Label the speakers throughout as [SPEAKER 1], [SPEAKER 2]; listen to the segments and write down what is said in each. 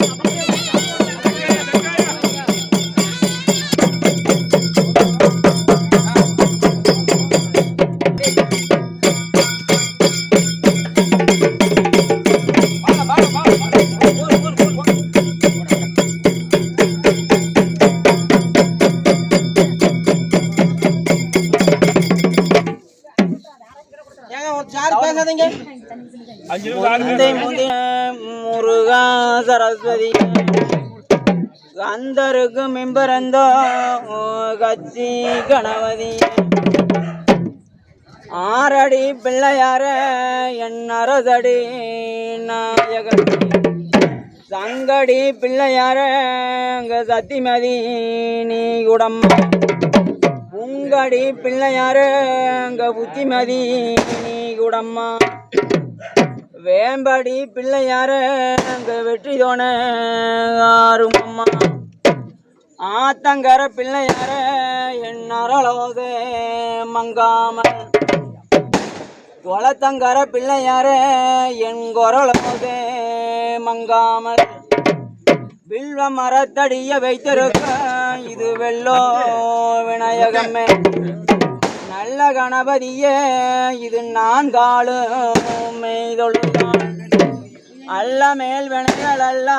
[SPEAKER 1] Valeu. அந்தருக்கு கத்தி கச்சி கணபதி. ஆறடி பிள்ளையார என் அரசடி நாயகன் சங்கடி பிள்ளையார அங்க சத்திமதி நீ குடம்மா உங்கடி பிள்ளையாரு அங்க புத்திமதி நீ குடம்மா வேம்படி பிள்ளையாரு அங்க வெற்றி தோண ஆறுமம்மா. ஆத்தங்கர பிள்ளையார என் அரளோதே மங்காமல் குளத்தங்கர பிள்ளையார என் குரலோதே மங்காமல் வில்வ மரத்தடிய வைத்திருக்க இது வெள்ளோ விநாயகமே. நல்ல கணபதியே இது நான் காலும் மெய்தொழுதான் அல்ல மேல் வினைகள் அல்ல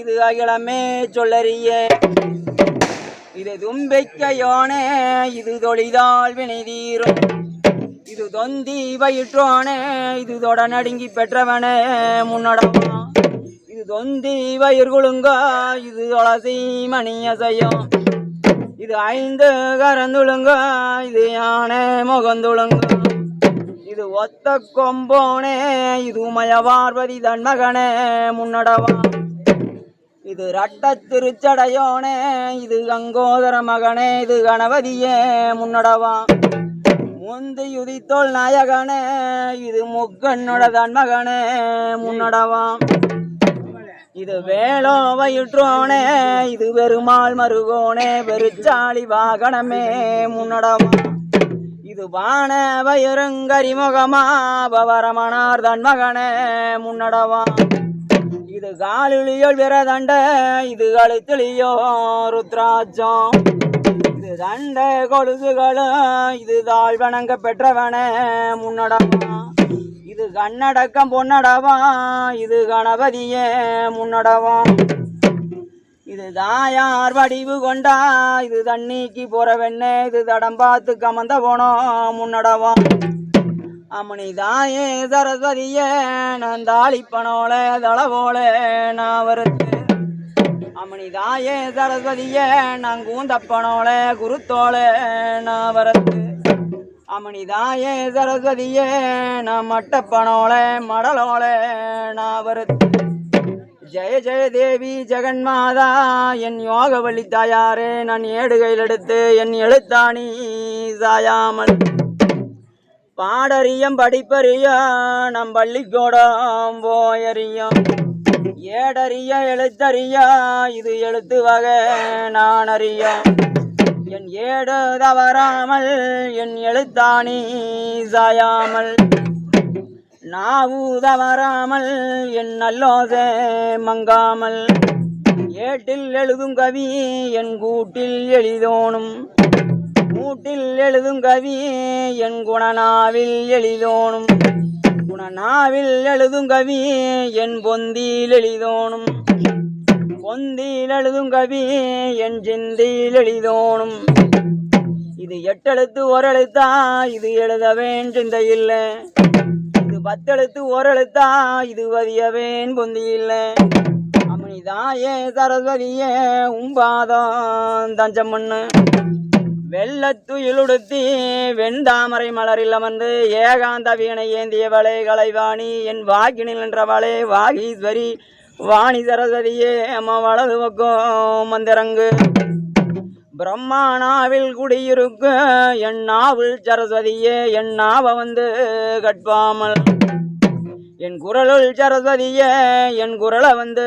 [SPEAKER 1] இது அகிலமே சொல்லறியே. இது தும்பிக்க யோனே இது தொழிதால் வினை தீரும். இது தொந்தி வயிற்றோனே இது தொட நடுங்கி பெற்றவனே முன்னடமா இது தொந்தி வயிறு குலுங்க இது துளசி செய்யும் இது ஐந்து கரந்துழுங்கா இது யானை முகந்துழுங்க. இது ஒத்த கொம்போனே இது உமய பார்வதி தன்மகனே முன்னடவான் இது ரட்ட திருச்சடையோனே இது கங்கோதர மகனே இது கணபதியே முன்னடவா. முந்தி உதித்தோல் நாயகனே இது முக்கண்ணோட தன்மகனே முன்னடவாம் இது வேளோ வயிற்றோனே இது பெருமாள் மருகோனே பெருச்சாளி வாகனமே முன்னடவாம் இது வான வயிறுங்கரிமுகமா பவரமனார் தன்மகனே முன்னடவாம் இது காலிலியோ விரதண்ட இது கழுத்திலியோ ருத்ராட்சம். இது தண்ட கொழுதுகளும் இது தாழ் வணங்க பெற்றவனே முன்னடவா. இது கண்ணடக்கம் பொன்னடவா இது கணபதியே முன்னடவா. இது தாயார் வடிவு கொண்டா இது தண்ணிக்கு போற வெண்ணே இது தடம் பார்த்து கமந்த போனோம் முன்னடவா. அம்மணி தாயே சரஸ்வதியே நான் தாளிப்பனோல தளவோல நான் வருத்து அம்மணி சரஸ்வதியே நான் கூந்தப்பனோல குருத்தோல நான் வரத்து அம்மணி சரஸ்வதியே நான் மட்டப்பனோல மடலோல நான் வருத்து ஜெய ஜெய தேவி ஜெகன்மாதா என் யோக வழி தாயாரே நான் ஏடுகையில் எடுத்து என் எழுத்தாணி சாயாமல். பாடறியம் படிப்பறிய நம் பள்ளிக்கூடம் போயறியம். ஏடறிய எழுத்தறியா இது எழுத்து வகை நான் அறியம் என் ஏடு தவறாமல் என் எழுத்தாணி சாயாமல். நாவு தவறாமல் என் நல்லோசை மங்காமல். ஏட்டில் எழுதும் கவி என் கூட்டில் எளிதோனும். கூட்டில் எழுதும் கவி என் குணநாவில் எளிதோனும். குணநாவில் எழுதும் கவி என் பொந்தியில் எளிதோனும். பொந்தியில் எழுதும் கவி என் சிந்தியில் எளிதோனும். இது எட்டெழுத்து ஓரெழுத்தா? இது எழுத வேண்டிந்த இல்லை இது பத்தெழுத்து ஓரெழுத்தா? இது வதியவேன் பொந்தி இல்லை அம்மனிதாயே சரஸ்வதியே உம்பாதம் தஞ்சம் பண்ணு. வெள்ளத்துயிலுடுத்தி வெண்தாமரை மலரில் அமர்ந்து ஏகாந்த வீணை ஏந்தியவளே கலைவாணி என் வாக்கினில் நின்றவளே வாகீஸ்வரி வாணி சரஸ்வதியே அம்மா வலது பக்கம் மந்திரங்கு பிரம்மானாவில் குடியிருக்கு என் நாவில் சரஸ்வதியே என் நாவ வந்து கட்பாமல். என் குரலுள் சரஸ்வதியே என் குரலை வந்து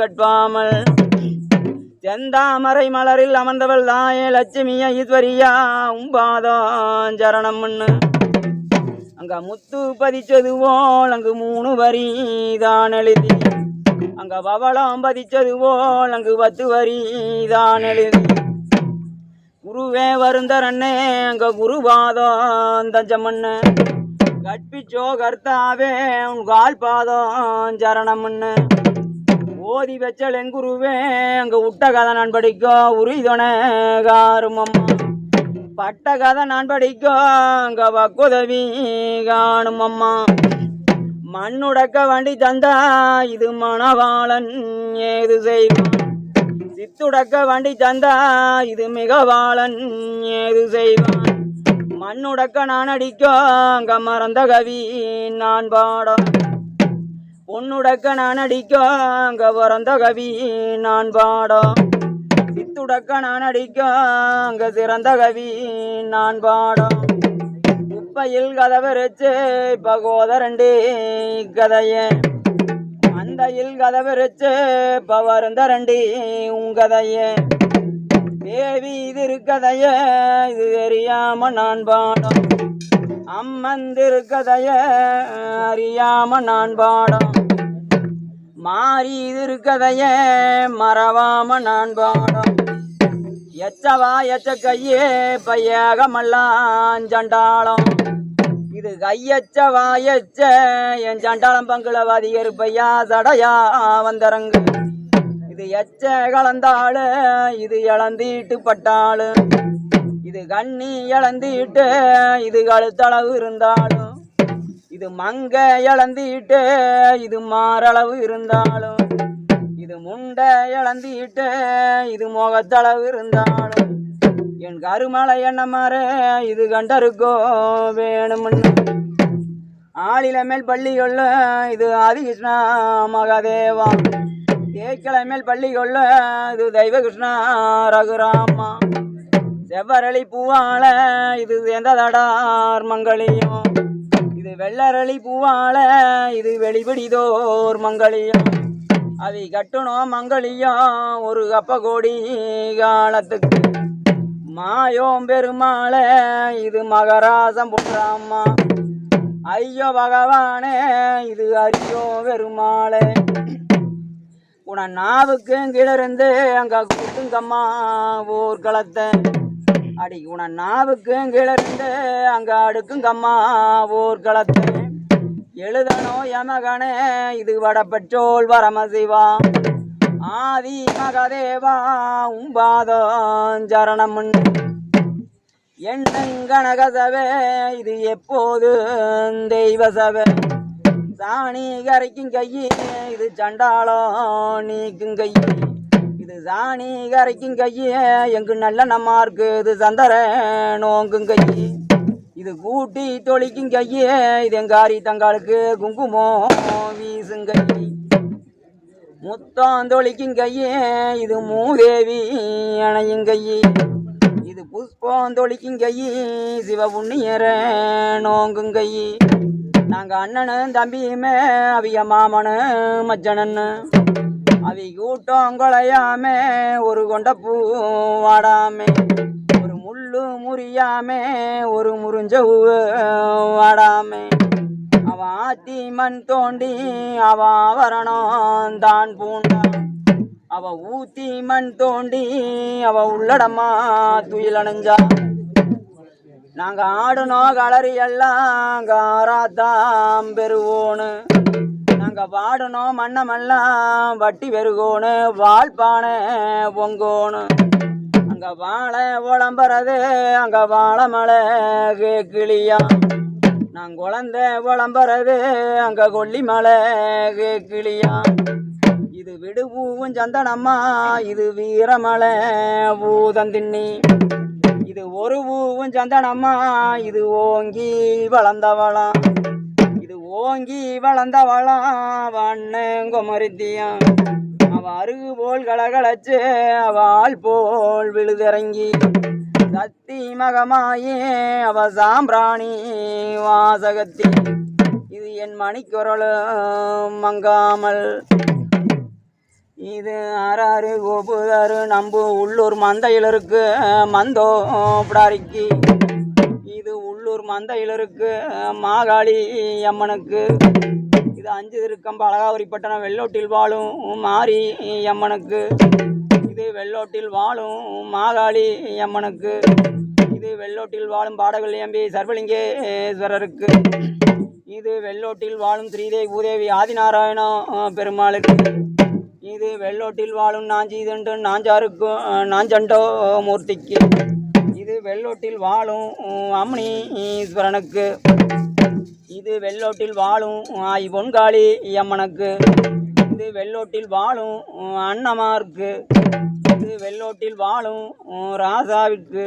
[SPEAKER 1] கட்பாமல். செந்தாமரை மலரில் அமர்ந்தவள் தாயே லட்சுமியா ஈஸ்வரியா உம்பாதம் சரணம் மண்ணு அங்க முத்து பதிச்சது போல் அங்கு மூணு வரி தான் எழுதி. அங்க பவளம் பதிச்சது போல் அங்கு பத்து வரி தான் எழுதி. குருவே வருந்தரண்ணே அங்க குருபாதம் தஞ்சமண்ணு கற்பிச்சோ கர்த்தாவே உன் கால் பாதம் சரணம்னு ஓதி வச்சல் என் குருவே விட்ட கதை நான் படிக்கோ? உரிதொன காரும் பட்ட கதை நான் படிக்கோ? அங்க பக்குதவி காணும் அம்மா. மண்ணுடக்க வண்டி தந்தா இது மணவாளன் ஏது செய்வான்? சித்துடக்க வண்டி தந்தா இது மிகவாளன் ஏது செய்வான்? மண்ணுடக்க நான் அடிக்கோ? அங்க மறந்த கவி நான் பாடம் பொன்னுடக்க நான் அடிக்க அங்க பிறந்த கவி நான் பாடம் சித்துடக்க நான் அடிக்க அங்க சிறந்த கவி நான் பாடம் குப்பையில் கதவை வச்சு பகோதரண்டி கதையே. மந்தையில் கதவை வச்சு பவருந்தரண்டி உங்கதையே தேவி இது இருக்கதைய இது தெரியாம நான் பாடம் அம்மந்திருக்கதைய அறியாம நான் பாடம் மாறி இது மறவாம நான் பாடம். எச்சவா எச்ச கையே பையகமெல்லாம் சண்டாளம் இது கையச்ச வாயச்ச என் சண்டாளம் பங்குளவாதி பையா சடையா வந்தரங்கு. இது எச்ச கலந்தாளு இது இழந்தீட்டு பட்டாளு. இது கண்ணி இழந்தீட்டு இது கழுத்தளவு இருந்தாலும் இது மங்க இளந்தீட்டு இது மாறளவு இருந்தாலும். இது முண்டை இளந்தீட்டு இது முகத்தளவு இருந்தாலும். என் கருமலை என்ன மாற இது கண்டருக்கோ வேணும்னு ஆளில மேல் பள்ளிகொள்ள இது ஆதிகிருஷ்ணா மகாதேவா. தேக்கில மேல் பள்ளிகொள்ள இது தெய்வகிருஷ்ணா ரகுராமா. செவ்வரளி பூவால இது எந்த தடார் மங்களியும். வெள்ளரளி பூவால இது வெளிபிடிதோர் மங்களியம். அவை கட்டணும் மங்களியம் ஒரு கப்ப கோடி காலத்துக்கு. மாயோம் பெருமாள இது மகராசம் போன்றாம்மா ஐயோ பகவானே இது அரியோ பெருமாளே. உன நாவுக்கு கிடருந்து அங்க கூட்டுங்கம்மா ஊர்களத்தை அடி உன நாவுக்கு கிடருந்து அங்க அடுக்கும் கம்மா ஊர்களத்து எழுதனோ யமகனே இது வடப்பற்றோல் வரமசிவா. ஆதி மகதேவா உம்பாதம் சரணம் எண்ணங்கனகசவே இது எப்போது தெய்வ சபை சாணி கரைக்கும் கையே இது சண்டாளம் நீக்கும் கையே. இது சாணி கரைக்கும் கையே எங்கு நல்ல நம்மா இருக்குது சந்தர நோங்கும் கையே இது கூட்டி தொழிக்கும் கையே இது எங்காரி தங்களுக்கு குங்குமம் வீசும் கையே முத்தம் தொழிக்கும் கையே இது மூதேவி அணையும் கையே இது புஷ்பம் தொழிக்கும் கையே சிவ புண்ணியர நோங்கும் கையே நாங்கள் அண்ணனும் தம்பியுமே அவிய மாமனு மஜ்ஜனன்னு அவி கூட்டம் கொலையாமே ஒரு கொண்ட பூ வாடாமே ஒரு முள்ளு முறியாமே ஒரு முறிஞ்ச வாடாமே. அவன் ஆத்தி மண் தோண்டி அவ வரணும் தான் பூண்டா. அவ ஊத்தி மண் தோண்டி அவ உள்ளடமா துயில் அணைஞ்சா. ஆடுனோ ஆடுனோம் களரி எல்லாம் காராத்தாம் பெறுவோன்னு நாங்க பாடுனோம் மன்னமெல்லாம் வட்டி பெருகோணு வாழ்பானை பொங்கோணு. அங்க வாழை உளம்புறது அங்க வாழை மலை கிளியா நான் குழந்த உளம்புறது அங்க கொல்லி மலை கிளியா இது விடுபூவும் சந்தனம்மா இது வீரமலை பூதந்திண்ணி இது ஒரு பூவும் சந்தனம்மா இது ஓங்கி வளர்ந்தவளாம். ஓங்கி வளர்ந்தவளாம் வண்ணங்குமரித்தியம் அவ அருகு போல் கலகலச்சு அவள் போல் விழுதிறங்கி. சத்தி மகமாயே அவ சாம்பிராணி வாசகத்தி. இது என் மணிக்குரல் மங்காமல். இது ஆறாறு கோபுதாரு நம்பு உள்ளூர் மந்தையில் இருக்கு மந்தோ பிடாரிக்கு. இது மந்தையிலருக்கு மந்தையில் மாகாளி அம்மனுக்கு. இது அஞ்சு திருக்கம்ப அழகாவரிப்பட்டணம் வெள்ளோட்டில் வாழும் மாரி அம்மனுக்கு. இது வெள்ளோட்டில் வாழும் மாகாளி அம்மனுக்கு. இது வெள்ளோட்டில் வாழும் பாடகல்யம்பி சர்வலிங்கேஸ்வரருக்கு. இது வெள்ளோட்டில் வாழும் ஸ்ரீதேவி பூதேவி ஆதிநாராயண பெருமாளுக்கு. இது வெள்ளோட்டில் வாழும் நாஞ்சி தண்டு நாஞ்சாருக்கும் நாஞ்சண்டோ மூர்த்திக்கு. இது வெள்ளோட்டில் வாழும் அம்னி ஈஸ்வரனுக்கு. இது வெள்ளோட்டில் வாழும் ஆய் பொன்காளி அம்மனுக்கு. இது வெள்ளோட்டில் வாழும் அன்னமாருக்கு இது வெள்ளோட்டில் வாழும் ராசாவிற்கு.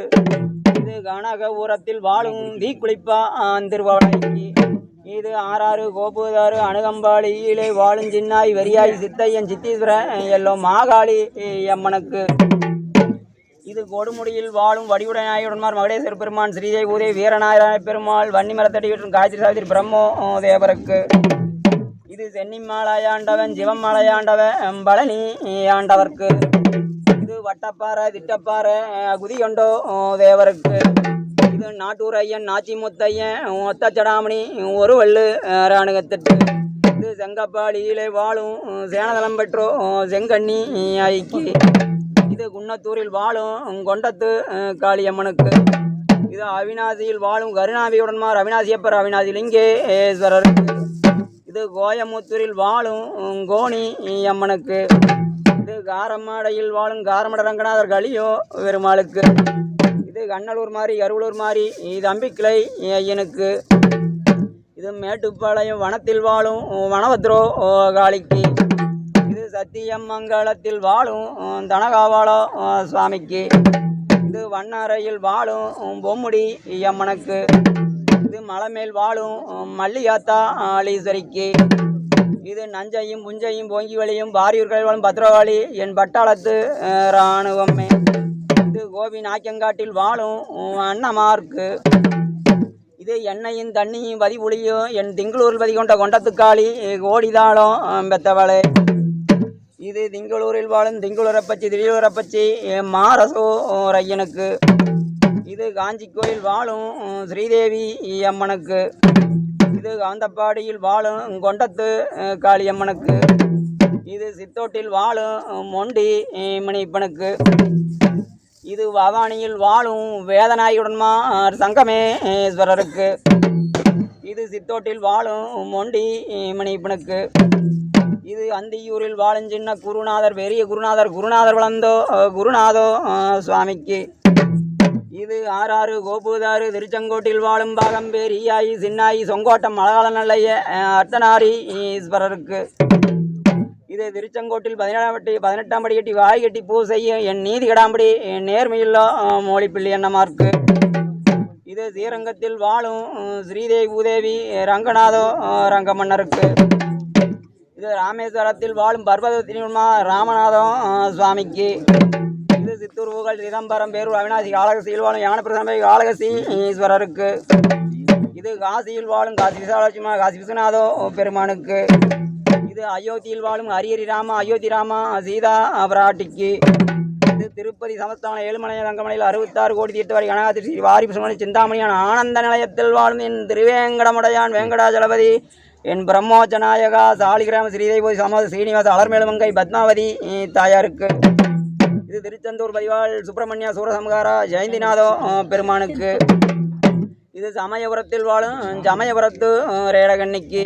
[SPEAKER 1] இது கனகபுரத்தில் வாழும் தீக்குளிப்பா திருவாவளைக்கு. இது ஆறாறு கோபுதாறு அணுகம்பாளியிலே வாழும் சின்னாய் வெறியாய் சித்தையன் சித்தீஸ்வரன் எல்லோ மாகாளி அம்மனுக்கு. இது கொடுமுடியில் வாழும் வடிவுடனாயுடன்மார் மகடேஸ்வர பெருமான் ஸ்ரீதேவி உதய வீரநாராயண பெருமாள் வன்னிமரத்தடி மற்றும் காய்ச்சி சாவித்திரி பிரம்மோ தேவருக்கு இது சென்னிமாலையாண்டவன் சிவமலையாண்டவன் பழனி ஆண்டவர்க்கு இது வட்டப்பாறை திட்டப்பாறை குதிகொண்டோ தேவருக்கு இது நாட்டூர் ஐயன் நாச்சிமுத்தையன் ஒத்தச்சடாமணி ஒரு வள்ளு ராணுகத்திட்டு இது செங்கப்பாடியிலே வாழும் சேனதலம் பெற்றோ செங்கண்ணி ஐக்கி. இது குன்னத்தூரில் வாழும் கொண்டத்து காளியம்மனுக்கு. இது அவிநாசியில் வாழும் கருணாவியுடன்மார் அவிநாசியப்பர் அவிநாசி லிங்கேஸ்வரருக்கு இது கோயமுத்தூரில் வாழும் கோணி அம்மனுக்கு. இது காரமாடையில் வாழும் காரமட ரங்கநாதர் கலியோ பெருமாளுக்கு. இது கண்ணலூர் மாதிரி அருவலூர் மாதிரி இது அம்பிக்கிளை ஐயனுக்கு. இது மேட்டுப்பாளையம் வனத்தில் வாழும் வனபத்ரோ காளிக்கு. இது சத்தியமங்கலத்தில் வாழும் தனகாவாளோ சுவாமிக்கு. இது வண்ணாரையில் வாழும் பொம்முடி அம்மனுக்கு. இது மலைமேல் வாழும் மல்லிகாத்தா ஆளீஸ்வரிக்கு இது நஞ்சையும் புஞ்சையும் போங்கி வழியும் பாரியூர்கள் வாழும் பத்ரவாளி என் பட்டாளத்து அஹ், இராணுவமே. இது கோபி நாய்க்கங்காட்டில் வாழும் அன்னமார்க்கு இது எண்ணெயும் தண்ணியும் வதி புளியும் என் திங்களூரில் வதி கொண்ட கொண்டத்துக்காளி ஓடிதாளம் பெத்தவளே. இது திங்களூரில் வாழும் திங்களூரப்பச்சி திடீரப்பச்சி மாரசோ ஐயனுக்கு இது காஞ்சி கோயில் வாழும் ஸ்ரீதேவி அம்மனுக்கு. இது காந்தப்பாடியில் வாழும் கொண்டத்து காளியம்மனுக்கு. இது சித்தோட்டில் வாழும் மொண்டி மணிப்பனுக்கு இது பவானியில் வாழும் வேதநாயுடன்மா சங்கமேஸ்வரருக்கு. இது சித்தோட்டில் வாழும் மொண்டி மணிப்பனுக்கு இது அந்தியூரில் வாழும் சின்ன குருநாதர் பெரிய குருநாதர் குருநாதர் வளர்ந்தோ குருநாதோ சுவாமிக்கு. இது ஆறாறு கோபுதாறு திருச்செங்கோட்டில் வாழும் பாகம்பேர் ஈயாயி சின்னாயி சொங்கோட்டம் மலகால நல்லைய அர்த்தநாரி ஈஸ்வரருக்கு. இது திருச்செங்கோட்டில் பதினேழாம் பட்டி பதினெட்டாம் படி கட்டி வாய் கட்டி பூ செய்ய என் நீதி கடாம்படி என் நேர்மையில்லோ மோழிப்பிள்ளி என்னமார்க்கு இது ஸ்ரீரங்கத்தில் வாழும் ஸ்ரீதேவி பூதேவி ரங்கநாதோ ரங்கமன்னருக்கு. இது ராமேஸ்வரத்தில் வாழும் பர்வத திருமா ராமநாதம் சுவாமிக்கு. இது சித்தூர் புகழ் சிதம்பரம் பேரூர் அவினாசி காலகசியில் வாழும் ஞானப்பிரசமை காலகசி ஈஸ்வரருக்கு இது காசியில் வாழும் காசி விசாலட்சுமா காசி விஸ்வநாதோ பெருமானுக்கு. இது அயோத்தியில் வாழும் ஹரியரி ராமா அயோத்தி ராமா சீதா அபராட்டிக்கு இது திருப்பதி சமஸ்தான ஏழுமலை ரங்கமலையில் அறுபத்தாறு கோடி தீர்த்த வரை கனகாதி ஸ்ரீ வாரி சுமணி சிந்தாமணியான் ஆனந்த நிலையத்தில் வாழும் என் திருவேங்கடமுடையான் வெங்கடாஜலபதி என் பிரம்மோஜநாயகா சாலிகிராம ஸ்ரீதேவி சமத ஸ்ரீனிவாச அலர்மேலுமங்கை பத்மாவதி தாயாருக்கு. இது திருச்செந்தூர் பதிவாள் சுப்பிரமணியா சூரசம்ஹாரா ஜெயந்திநாதோ பெருமானுக்கு. இது சமயபுரத்தில் வாழும் சமயபுரத்து ரேடகன்னிக்கு.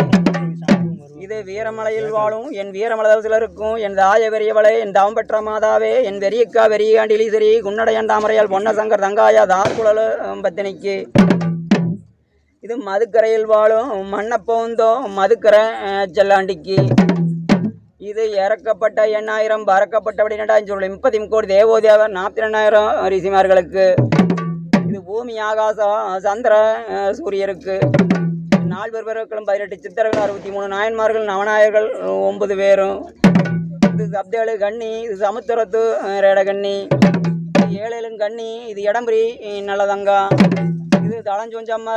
[SPEAKER 1] இது வீரமலையில் வாழும் என் வீரமலதவசிலருக்கும் என் தாய பெரியவளே என் தவம் பெற்ற மாதாவே என் வெறியக்கா சிறி குன்னடையண்டாமரையால் பொன்னசங்கர் தங்காயா தாக்குழலு பத்தினிக்கு இது மதுக்கரையில் வாழும் மண்ணப்போந்தோ மதுக்கரை அஹ், செல்லாண்டிக்கு. இது இறக்கப்பட்ட எண்ணாயிரம் பறக்கப்பட்டபடி ரெண்டாயிரம் சொல்லி முப்பத்தி கோடி தேவோதேவர் நாற்பத்தி ரெண்டாயிரம் ரிஷிமார்களுக்கு. இது பூமி ஆகாசம் சந்திர சூரியருக்கு சூரியருக்கு. நால்வர் பேர்களும் பதினெட்டு சித்தர்கள் அறுபத்தி மூணு நாயன்மார்கள் நவநாயகர்கள் ஒன்பது பேரும். இது சப்தேழு கண்ணி இது சமுத்திரத்து அஹ், ரேடகண்ணி இது கண்ணி இது இடம்புரி நல்லதங்கா. இது தளஞ்சொஞ்சம்மா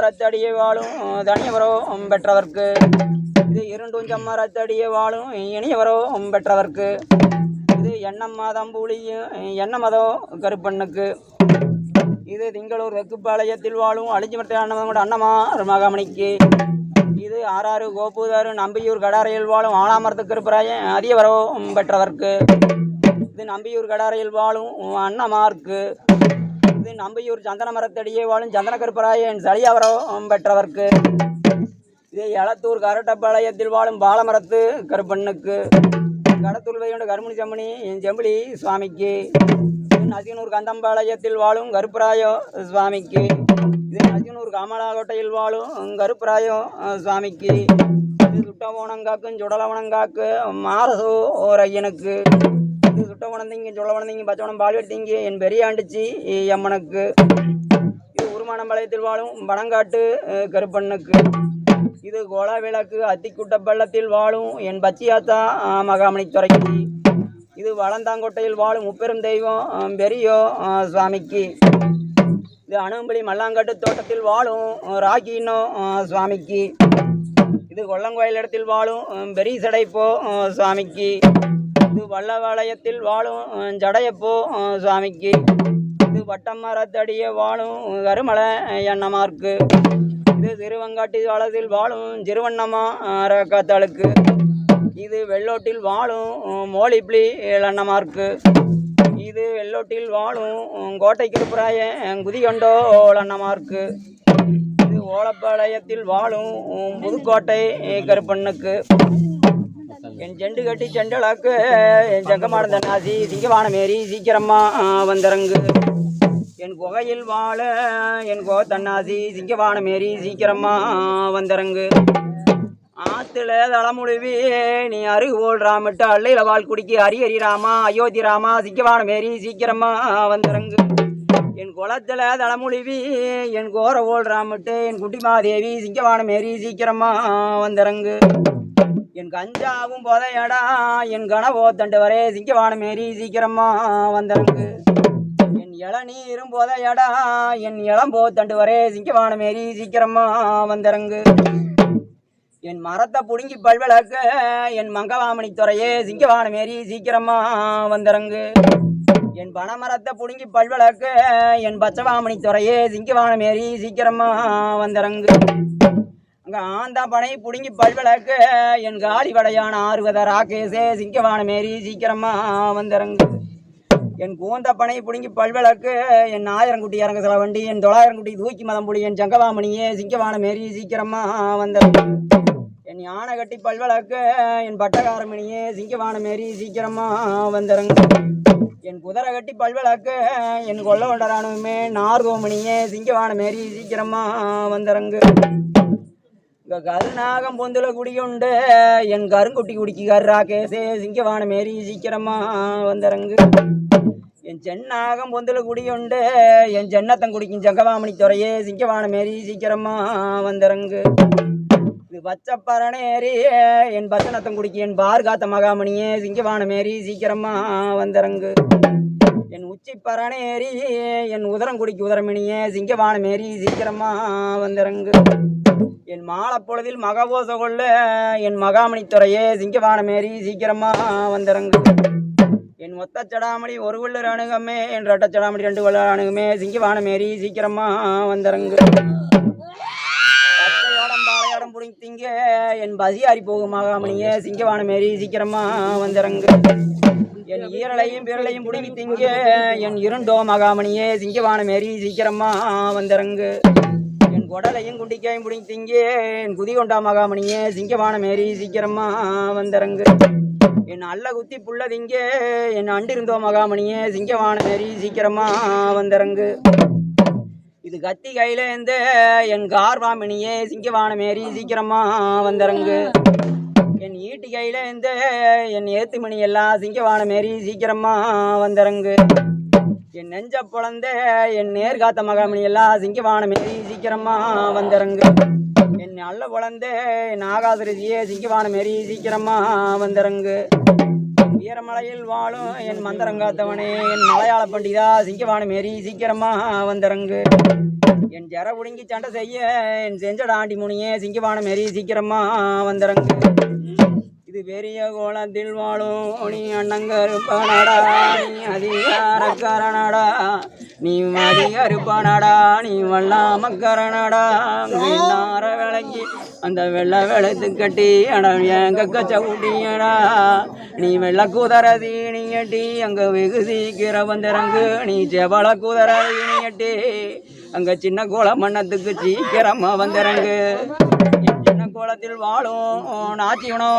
[SPEAKER 1] வாழும் தனியவரோ பெற்றவர்க்கு. இது இருண்டுஞ்சம்மா ரத்தடியை வாழும் இனியவரோ பெற்றவர்க்கு. இது எண்ணம்மா தம்பூலியும் எண்ணமதோ கருப்பண்ணுக்கு. இது திங்களூர் வெக்குப்பாளையத்தில் வாழும் அழிஞ்சிமட்ட அண்ணமோட அண்ணமா மகாமணிக்கு. இது ஆறாறு கோபூதாறு நம்பியூர் கடாரையில் வாழும் ஆலாமரத்துக்கு இருப்பராயன் அதியவரோ பெற்றவர்க்கு. இது நம்பியூர் கடாரையில் வாழும் அண்ணமார்க்கு இது நம்பியூர் சந்தன மரத்தடியே வாழும் சந்தன கருப்பராயன் சலியாவரம் பெற்றவர்க்கு. இது எளத்தூர் கரட்டப்பாளையத்தில் வாழும் பாலமரத்து கருப்பண்ணுக்கு. கடத்தூர் வைகுண்ட கருமணி செம்மணி என் செம்பிளி சுவாமிக்கு. நசினூர் கந்தம்பாளையத்தில் வாழும் கருப்பராயோ சுவாமிக்கு. இது நசினூர் காமலாகோட்டையில் வாழும் கருப்பராயோ சுவாமிக்கு. இது சுட்டவோணங்காக்கும் சுடலவனங்காக்கு மாரசோ ஓர் ஐயனுக்கு இது சுட்டவனந்திங்க சுடலவனந்திங்க பச்சவனம் எடுத்தீங்க என் பெரிய பெரியாண்டிச்சி அம்மனுக்கு. இது உருமானம்பாளையத்தில் வாழும் பனங்காட்டு கருப்பண்ணுக்கு. இது கோலா விளக்கு அத்திக்குட்ட பள்ளத்தில் வாழும் என் பச்சியாத்தா மகாமணி துறைக்கு. இது வளந்தாங்கோட்டையில் வாழும் முப்பெரும் தெய்வம் பெரியோ சுவாமிக்கு. இது அணும்பலி மல்லாங்கட்டு தோட்டத்தில் வாழும் ராகினோ ராக்கினோ சுவாமிக்கு. இது கொல்லங்கோயில் இடத்தில் வாழும் பெரிய சடைப்போ சுவாமிக்கு. இது வல்லவாளையத்தில் வாழும் ஜடையப்போ சுவாமிக்கு. இது வட்டமரத்தடிய வாழும் கருமலை எண்ணமார்க்கு இது திருவங்காட்டி வளத்தில் வாழும் சிறுவண்ணம்மா காத்தாளுக்கு இது வெள்ளோட்டில் வாழும் மோலிப்ளி எண்ணமார்க்கு இது வெள்ளோட்டில் வாழும் அஹ், கோட்டை கிருப்புராய குதிகொண்டோ எண்ணமார்க்கு இது ஓலப்பாளையத்தில் வாழும் புதுக்கோட்டை கருப்பண்ணுக்கு. என் ஜெண்டு கட்டி செண்டலாக்கு என் ஜங்கமானந்த நாசி சிங்கவானமேரி சீக்கிரமா அஹ், என் குகையில் வாழ என் கோ தன்னாசி சிங்கவான மேரி சீக்கிரமா அஹ், ஆத்துல தளமுழுவி நீ அருகுபோல் ராமிட்டு அள்ளையில வால் குடிக்கி ஹரிஹரி ராமா அயோத்தி ராமா சிங்கவானமேரி சீக்கிரமா அஹ், என் குளத்துல தளமுழுவி என் கோர ஓல் என் குட்டிமாதேவி சிங்கவானமேரி சீக்கிரமா அஹ், என் கஞ்சாவும் புதையடா என் கனவோ தண்டு வரே சிங்கவானமேரி சீக்கிரமா வந்தனுக்கு என் இளநீரும் புதையடா என் இளம்போ தண்டு வரே சிங்கவானமேரி சீக்கிரமா வந்தரங்கு. என் மரத்தை புடுங்கி பல்விளக்க என் மங்கவாமணி துறையே சிங்கவானமேரி சீக்கிரமா வந்தரங்கு. என் பனமரத்தை புடுங்கி பல்விளக்க என் பச்சவாமணி துறையே சிங்கவானமேரி சீக்கிரமா வந்தரங்கு. அங்க பனை புடுங்கி பல்விளக்க என் காலி வடையான ஆறுவத ராகேசே சிங்கவான மேரி சீக்கிரமா வந்திறங்கு. என் கூந்த பனை புடுங்கி பல்விளக்கு என் ஆயிரங்குட்டி இறங்க சில வண்டி என் தொள்ளாயிரங்குட்டி தூக்கி மதம்புடி என் சங்கவாமணியே சிங்கவான மேரி சீக்கிரமா வந்திறங்கு. என் யானை கட்டி பல்விளக்கு என் பட்டகாரமணியே சிங்கவான மேரி சீக்கிரமா வந்திறங்கு. என் குதிரை கட்டி பல்விளக்கு என் கொல்ல கொண்டரானுமே நார்கோமணியே சிங்கவான மேரி சீக்கிரமா வந்திறங்கு. இங்க கருநாகம் பொந்துல குடியுண்டு என் கருங்குட்டி குடிக்கு கேசே சிங்கவான மேரி சீக்கிரமா வந்தரங்கு. என் சென்னாகம் பொந்துல குடியுண்டு என் சென்னத்தன் குடிக்கும் ஜங்கவாமணி துறையே சிங்கவான மேரி சீக்கிரமா வந்தரங்கு. இது பச்சப்பரணேரி என் பச்சனத்தன் குடிக்கு என் பார் காத்த மகாமணியே சிங்கவான மேரி சீக்கிரமா வந்தரங்கு. என் உச்சி பரணேரி என் உதரம் குடிக்கு உதரமணியே சிங்கவான மேரி சீக்கிரமா வந்தரங்கு. என் மாலப்பொழுதில் மகபோச கொள்ள என் மகாமணி துறையே சிங்கவான மேரி சீக்கிரமா வந்திறங்கு. என் ஒத்த சடாமணி ஒரு உள்ளர் அணுகமே என் ரெட்ட சடாமணி ரெண்டு உள்ளர் அணுகமே சிங்கவான மேரி சீக்கிரமா வந்திறங்கு. புடிங்க திங்க என் பசியாரி போகும் மகாமணியே சிங்கவான மேரி சீக்கிரமா வந்திறங்கு. என் ஈரலையும் பிறலையும் புடுங்கி திங்க என் இருண்டோ மகாமணியே சிங்கவான மேரி சீக்கிரமா வந்திறங்கு. என் குடலையும் குண்டிக்காயும் பிடிங்கி என் குதி கொண்டா மகாமணியே சிங்கமான மேரி சீக்கிரமா வந்திறங்கு என் அல்ல குத்தி புள்ளதிங்க என் அண்டிருந்தோ மகாமணியே சிங்கமான மேரி சீக்கிரமா வந்திறங்கு இது கத்தி கையில இருந்து என் கார்வாமினியே சிங்கமான மேரி சீக்கிரமா வந்திறங்கு என் ஈட்டி கையில இருந்து என் ஏத்துமணி எல்லாம் சிங்கமான மேரி சீக்கிரமா வந்திறங்கு என் நெஞ்ச பொழந்தே என் நேர்காத்த மகாமணி எல்லாம் சிங்கவான சீக்கிரமா வந்திறங்கு. என் நல்ல பொழந்தே என் ஆகாசரிசியே சிங்கவான சீக்கிரமா வந்திறங்கு. என் வீரமலையில் வாழும் என் மந்திரங்காத்தவனே என் மலையாள பண்டிதா சிங்கவானமேரி சீக்கிரமா வந்திறங்கு. என் ஜர புடுங்கி சண்டை செய்ய என் செஞ்சட ஆண்டி முனியே சிங்கவானமேரி சீக்கிரமா வந்திறங்கு. இது பெரிய கோலத்தில் வாழும் நீ அண்ணங்கருப்பானடா நீ அதிகாரக்காரனடா நீ அதிகருப்பானடா நீ வல்லாமக்காரனடா. வெள்ளார விளங்கி அந்த வெள்ளை வெளுத்து கட்டி அட என் கக்க சவுட்டியடா நீ வெள்ள குதிரை தீனியட்டி அங்க வெகு சீக்கிரம் வந்திறங்கு நீ செவள குதிரை தீனியட்டி அங்க சின்ன கோல மன்னத்துக்கு சீக்கிரமா வந்திறங்கு கோலத்தில் வாழும் நாச்சியனோ